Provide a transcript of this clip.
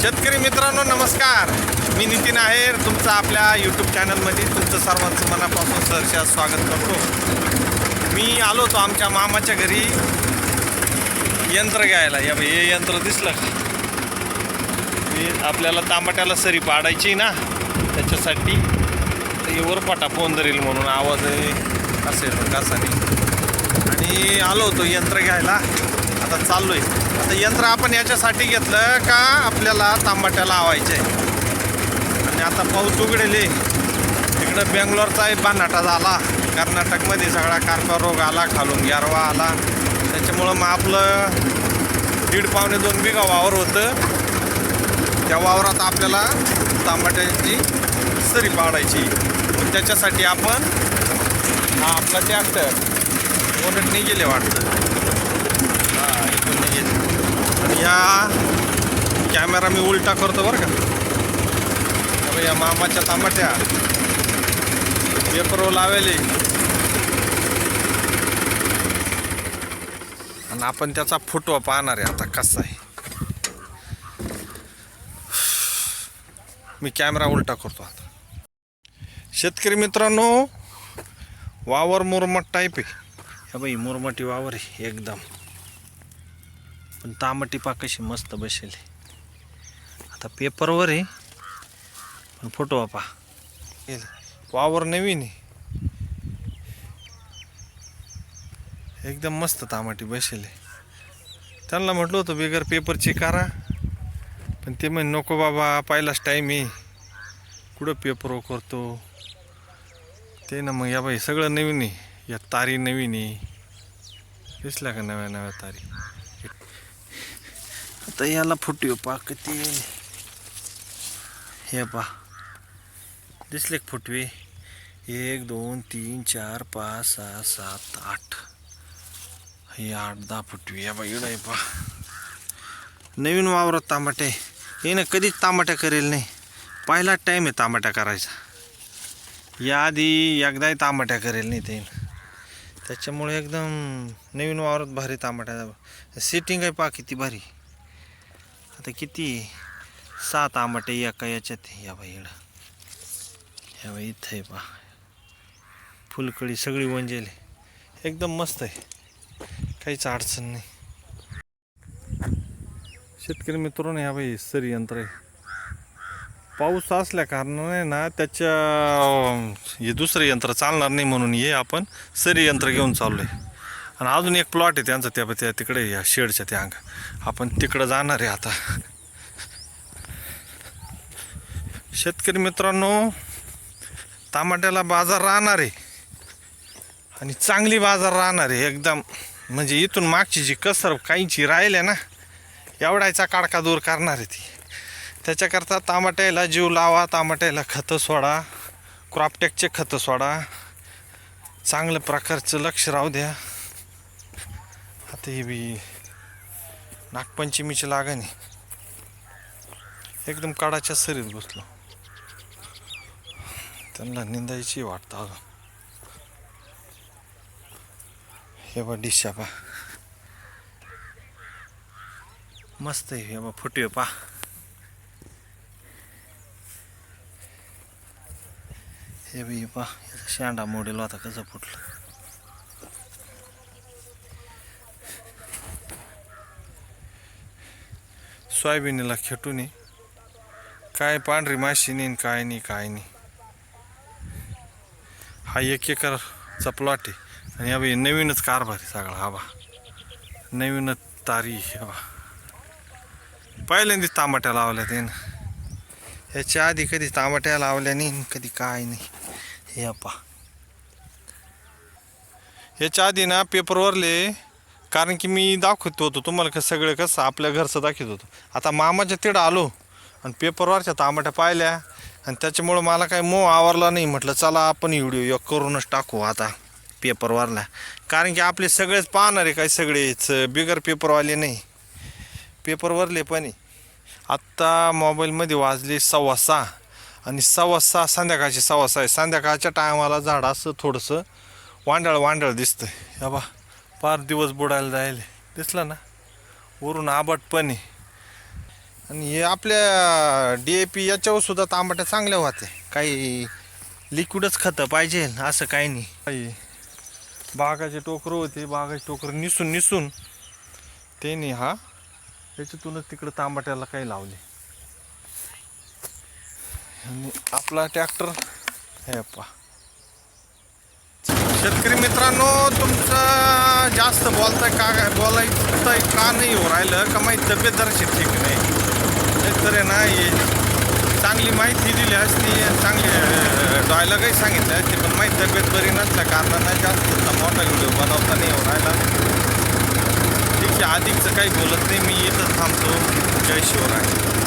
शेतकरी मित्रांनो नमस्कार. मी नितीन आहेर. तुमचं आपल्या यूट्यूब चॅनलमध्ये तुमचं सर्वांचं मनापासून सहर्ष स्वागत करतो. मी आलो होतो आमच्या मामाच्या घरी. यंत्र घ्यायला. या हे यंत्र दिसलं का? आपल्याला तांबट्याला सरी पाडायची ना त्याच्यासाठी तर पाटा वरपाटा फोन धरील म्हणून आवाज असेल कसा नाही. आणि आलो होतो यंत्र घ्यायला. आता चाललोय. आता यंत्र आपण याच्यासाठी घेतलं का आपल्याला तांबाट्याला लावायचे? आणि आता पाऊस उघडेले. इकडं बेंगलोरचा एक बानाटा झाला. कर्नाटकमध्ये सगळा कारपा रोग आला खालून गारवा आला. त्याच्यामुळं मग आपलं दीड पावणे दोन बिघा वावर होतं. त्या वावरात आपल्याला तांबाट्याची सरी पाडायची. त्याच्यासाठी आपण हा आपला ट्रॅक्टर बोनट गेले वाटतं. आणि या कॅमेरा मी उलटा करतो बरं का. या मामाच्या तांबट्या. पेपरवर लावेले. आणि आपण त्याचा फोटो पाहणार आहे आता कसा आहे. मी कॅमेरा उलटा करतो आता. शेतकरी मित्रांनो वावर मुरमट टाईप आहे. बाई मुरमटी वावर आहे एकदम. पण तांबटी पा कशी मस्त बसेल आता पेपरवर आहे पण फोटो पा वावर नवीन आहे. एकदम मस्त तांबटी बसेल त्यांना म्हटलं होतं बिगर पेपरची करा. पण ते म्हण नको बाबा पाहिलाच टाईम आहे. कुठं पेपर करतो? ते ना मग या बाई सगळं नवीन आहे. या तारी नवीन आहे. दिसल्या का नव्या नव्या तारी? आता याला फुटू पा किती हे पा दिसले फुटवे? एक दोन तीन चार पाच सहा सात आठ. हे आठ दहा फुटवी. या बा इकडं आहे पा नवीन वावरात तांबाटे. हे ना कधीच तांबाट्या करेल नाही. पहिला टाईम आहे तांबाट्या करायचा. याआधी एकदाही तांबाट्या करेल नाही ते. त्याच्यामुळे एकदम नवीन वावरात भारी तांबाट्या. सेटिंग आहे पा किती भारी. आता किती? सात आंबाटे एका याच्यात आहे. या बाई इकडं. ह्या बाई इथं आहे पा फुलकडी सगळी वंजेल आहे. एकदम मस्त आहे. काहीच अडचण नाही. शेतकरी मित्रांनो ह्या बाई सरी यंत्र आहे. पाऊस असल्या कारणाने ना त्याच्या हे दुसरं यंत्र चालणार नाही म्हणून हे आपण सरी यंत्र घेऊन चाललो आहे आणि अजून एक प्लॉट आहे त्यांचा त्या त्या तिकडे या शेडच्या त्या अंग. आपण तिकडं जाणार आहे आता. शेतकरी मित्रांनो टमाट्याला बाजार राहणार आहे. आणि चांगली बाजार राहणार आहे एकदम. म्हणजे इथून मागची जी कसर काहींची राहिले ना एवढायचा काडका दूर करणार आहे ती. त्याच्याकरता तामाट्याला जीव लावा तामाट्याला खतं सोडा क्रॉपटेकचे खतं सोडा. चांगल्या प्रकारचं लक्ष राहू द्या. आता हे बी नागपंचमीची लागण आहे. एकदम काडाच्या सरीत बसलो. त्यांना निंदायची वाटतं अजून. हे बा डिशा पा. मस्त आहे हे बा फुटवे पा. हे बी पा. शेंडा मोडेल होता कसं फुटलं. सोयाबीनला खेटून काय पांढरी माशी नाही काय नाही काय नाही. हा एक एकरचा प्लॉट आहे. आणि या बाई नवीनच कारभार आहे सगळा हा बा. नवीनच तारी हे बा. पहिल्यांदाच तांबाट्या लावल्या त्यानं ह्याच्या आधी कधी तांबाट्या लावल्या नाही कधी काय नाही. हे पा. ह्याच्या आधी ना पेपरवरले कारण की मी दाखवत होतो तुम्हाला कसं सगळं कसं आपल्या घरचं दाखवत होतो. आता मामाच्या तिकडं आलो आणि पेपरवरच्या तांबट्या पाहिल्या आणि त्याच्यामुळं मला काही मोह आवरला नाही. म्हटलं चला आपण व्हिडिओ एक करूनच टाकू आता पेपरवरला कारण की आपले सगळेच पाहणार आहे काही सगळेच बिगर पेपरवाले नाही. पेपरवरले पण आहे. आत्ता मोबाईलमध्ये वाजले सव्वा सहा आणि सव्वा सहा संध्याकाळचे सव्वा सहा आहे. संध्याकाळच्या टायमाला झाड असं थोडंसं वांडळ वांडळ दिसतं या बा. पार दिवस बुडायला जायले. दिसला ना? वरून आबट पण आहे. आणि हे आपल्या डी ए पी याच्यावर सुद्धा तांबट्या चांगल्या होते काही लिक्विडच खतं पाहिजे असं काही नाही. काही बागाचे टोकरं होते बागाचे टोकरं निसून निसून ते नाही हा त्याच्यातूनच तिकडं तांबट्याला काही लावले. आणि आपला ट्रॅक्टर हे पा शेतकरी मित्रांनो तुमचं जास्त बोलताय का बोलायचं का नाही हो राहिलं. का माहीत तब्येत जराशी ठीक नाही. तर आहे ना चांगली माहिती दिली असती चांगली डायलॉगही सांगितलं असते पण माहीत तब्येत बरी नसल्या कारणानं जास्त मोठा व्हिडिओ बनवता नाही हो राहिला. ठीक आहे अधिकचं काही बोलत नाही मी इथं थांबतो. जय शिवराय.